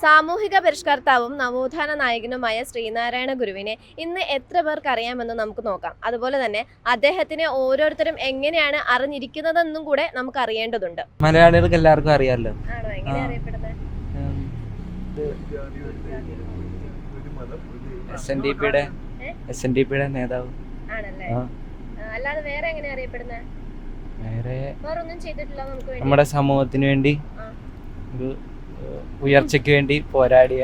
സാമൂഹിക പരിഷ്കർത്താവും നവോത്ഥാന നായകനുമായ ശ്രീനാരായണ ഗുരുവിനെ ഇന്ന് എത്ര പേർക്ക് അറിയാമെന്ന് നമുക്ക് നോക്കാം. അതുപോലെ തന്നെ അദ്ദേഹത്തിനെ ഓരോരുത്തരും എങ്ങനെയാണ് അറിഞ്ഞിരിക്കുന്നതെന്നും കൂടെ നമുക്ക് അറിയേണ്ടതുണ്ട്. മലയാളികൾക്ക് എല്ലാവർക്കും അറിയാമല്ലോ എസ് എൻ ഡി പിയുടെ എസ് എൻ ഡി പിയുടെ നേതാവ്. അല്ലാതെ വേറെ അറിയപ്പെടുന്നത് വേറെ നമ്മുടെ സമൂഹത്തിന് വേണ്ടി ഒരു ഉയർച്ചയ്ക്ക് വേണ്ടി പോരാടിയ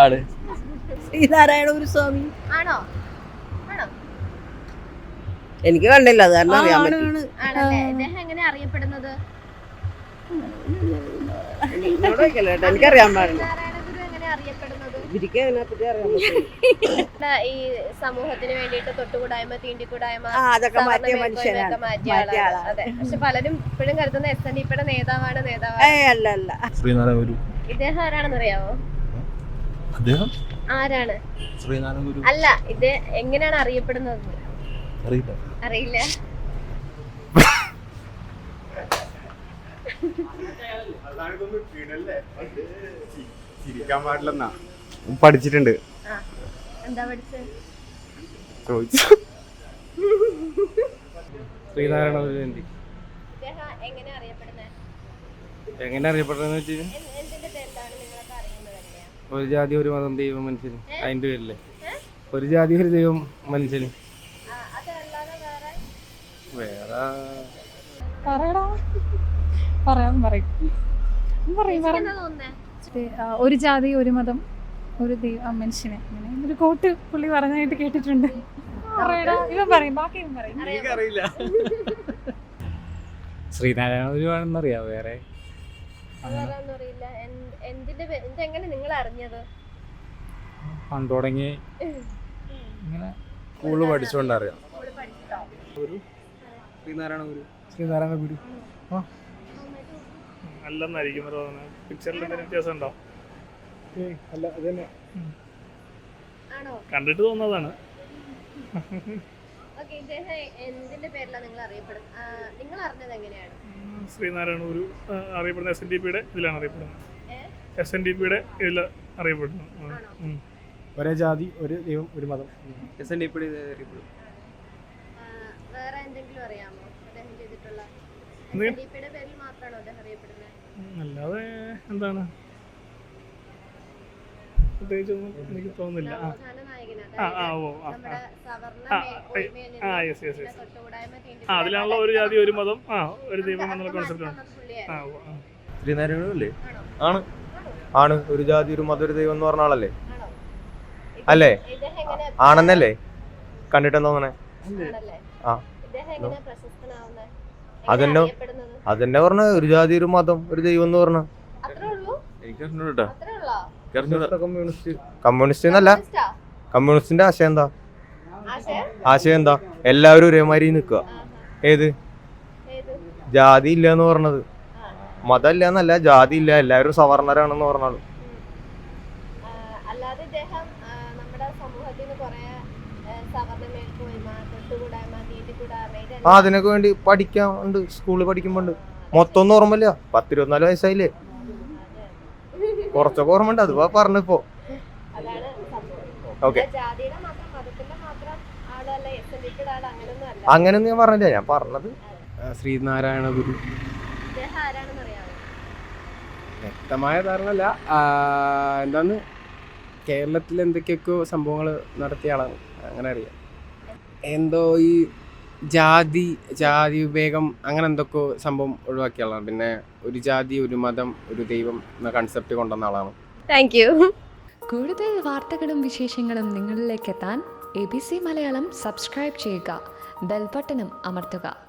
ആൾ. ശ്രീനാരായണ ഗുരുസ്വാമി. ആണോ? ആണോ? എനിക്ക് കണ്ടില്ല അത് കാരണം അറിയാൻ പറ്റും. ആണല്ലേ? ഇദ്ദേഹം എങ്ങനെ അറിയപ്പെടുന്നത്? എനിക്കറിയാൻ പാടില്ല. എങ്ങനെ അറിയപ്പെടുന്നത്? ഇവർക്ക് അതിനെപ്പറ്റി അറിയാൻ ഈ സമൂഹത്തിന് വേണ്ടിയിട്ട് തൊട്ടുകൂടായ്മ തീണ്ടിക്കൂടായ്മ ആ അതൊക്കെ മാറ്റിയ മനുഷ്യനാണ്. മാറ്റിയ മാറ്റിയ ആളാണ്. ആളാണ്. അതെ. പക്ഷെ പലരും ഇപ്പോഴും കരുതുന്ന എസ് എൻ നേതാവാണ് നേതാവാണ്. ഏ അല്ല അല്ല. ശ്രീനാരായണ ഗുരു ഇദ്ദേഹം ആരാണെന്ന് അറിയാവോ? അദ്ദേഹം? ആരാണ്? ശ്രീനാരായണ ഗുരു അല്ല ഇത് എങ്ങനെയാണ് അറിയപ്പെടുന്നത്? അറിയില്ല. അറിയില്ല. ചിരിക്കാൻ പാടില്ലെന്നാ. പഠിച്ചിട്ടുണ്ട്. ചോദിച്ചു. ശ്രീനാരായണ എങ്ങനെ അറിയപ്പെടുന്നത് എങ്ങനെയാ? ഒരു ജാതി ഒരു മതം ദൈവം മനുഷ്യന്. അതിന്റെ പേരില്ലേ ഒരു ജാതി ഒരു ദൈവം മനുഷ്യന്. വേറെ? പറയാൻ പറയും. പറയും പറയും. ആ, ഒരു ജാതി ഒരു മതം ഒരു ദൈവം ആ, മനുഷ്യനെ. അങ്ങനെ ഒരു കോട്ട് പുള്ളി പറഞ്ഞായിട്ട് കേട്ടിട്ടുണ്ട്. പറയടാ ഇവൻ പറയും ബാക്കി ഇവൻ പറയും. ശ്രീനാരായണ ഗുരുവാണെന്നറിയാം വേറെ? പണ്ട് തുടങ്ങി ഇങ്ങനെ സ്കൂളിൽ പഠിച്ചുകൊണ്ടറിയാം ശ്രീനാരായണ ഗുരു. ശ്രീനാരായണ ഗുരു. അല്ലെന്നായിരിക്കും തോന്നുന്നത്. പിക്ചറിൽ എന്തെങ്കിലും വ്യത്യാസം ഉണ്ടോ അല്ല അത് തന്നെ ആണോ? കണ്ടിട്ട് തോന്നുന്നതാണ്. ഓക്കെ ഇദ്ദേഹം എന്തിന്റെ പേരിലാണ് നിങ്ങൾ അറിയപ്പെടുന്നത്? നിങ്ങൾ അറിഞ്ഞത് ശ്രീനാരായണ ഗുരു അറിയപ്പെടുന്ന എസ് എൻ ഡി പിയുടെ ഇതിലാണ് അറിയപ്പെടുന്നത്? എസ് എൻ ഡി പിയുടെ ഇതിൽ അറിയപ്പെടുന്നു ആ, ആണോ? ഉം. ഒരേ ജാതി ഒരു ദൈവം ഒരു മതം. എസ് എൻ ഡി പിയുടെ അറിയപ്പെടും. ആ, വേറെ എന്തെങ്കിലും അറിയാമോ? അദ്ദേഹം ചെയ്തിട്ടുള്ള പേരിൽ മാത്രമാണോ അദ്ദേഹം അറിയപ്പെടുന്നത്? അല്ലാതെ എന്താണ്? പ്രത്യേകിച്ചൊന്നും എനിക്ക് തോന്നുന്നില്ല. ആ. ആ ഓ ആ ആ. Yes yes yes. ആ അതിലാണല്ലോ ഒരു ജാതി ഒരു മതം. ആ ഒരു ദൈവം എന്നുള്ള കോൺസെപ്റ്റ് കോൺസെപ്റ്റാണ്. ആ ഓ, ആണോ? ആണ്. ആണ്? ഒരു ജാതി ഒരു മത ഒരു ദൈവം എന്ന് പറഞ്ഞ ആളല്ലേ? അല്ലേ? ആണെന്നല്ലേ? കണ്ടിട്ടെന്ന് തോന്നണേ? ആ. അതെന്നോ? അതെന്നെ പറഞ്ഞ ഒരു ജാതി ഒരു മതം ഒരു ദൈവം എന്ന് പറഞ്ഞ. അത്രേ ഉള്ളൂ? എനിക്ക് അത്രേ ഉള്ളോ? Communist communist. എന്നല്ല കമ്മ്യൂണിസ്റ്റിന്റെ ആശയം എന്താ? ആശയം? ആശയം എന്താ? എല്ലാവരും ഒരേമാതിരി നിൽക്കുക. ഏത്? ഏത്? ജാതി ഇല്ല എന്ന് പറഞ്ഞത്. മതം ഇല്ല എന്നല്ല ജാതി ഇല്ല എല്ലാവരും സവർണരാണെന്ന് പറഞ്ഞാണ് ആ, അല്ലാതെ ഇദ്ദേഹം ആ, നമ്മുടെ സമൂഹത്തിൽ നിന്ന് കുറെ സവർണ മേൽക്കോയ്മ തൊട്ടുകൂടായ്മ തീണ്ടിക്കൂടായ്മ ആ അതിനൊക്കെ വേണ്ടി പഠിക്കാൻ ഉണ്ട് സ്കൂളിൽ പഠിക്കുമ്പോ ഉണ്ട് മൊത്തം ഒന്നും ഓർമ്മയില്ല. പത്തിരുപത്തിനാല് വയസ്സായില്ലേ? കുറച്ചൊക്കെ ഓർമ്മ ഉണ്ട് അത് പറഞ്ഞിപ്പോ അതാണ് സംഭവം. ഓക്കെ. അങ്ങനൊന്നും ഞാൻ പറഞ്ഞില്ല ഞാൻ പറഞ്ഞത്. ശ്രീനാരായണ ഗുരു. വ്യക്തമായ ധാരണ എന്താന്ന് കേരളത്തിൽ എന്തൊക്കെയൊക്കെയോ സംഭവങ്ങൾ നടത്തിയ ആളാണ്. അങ്ങനെ അറിയാം. എന്തോ ഈ ജാതി ജാതി വിവേകം അങ്ങനെ എന്തൊക്കെയോ സംഭവം ഒഴിവാക്കിയ ആളാണ്. പിന്നെ ഒരു ജാതി ഒരു മതം ഒരു ദൈവം എന്ന കൺസെപ്റ്റ് കൊണ്ടുവന്ന ആളാണ്. താങ്ക് യു കൂടുതൽ വാർത്തകളും വിശേഷങ്ങളും നിങ്ങളിലേക്ക് എത്താൻ A B C Malayalam subscribe ചെയ്യുക. ബെൽബട്ടനും അമർത്തുക.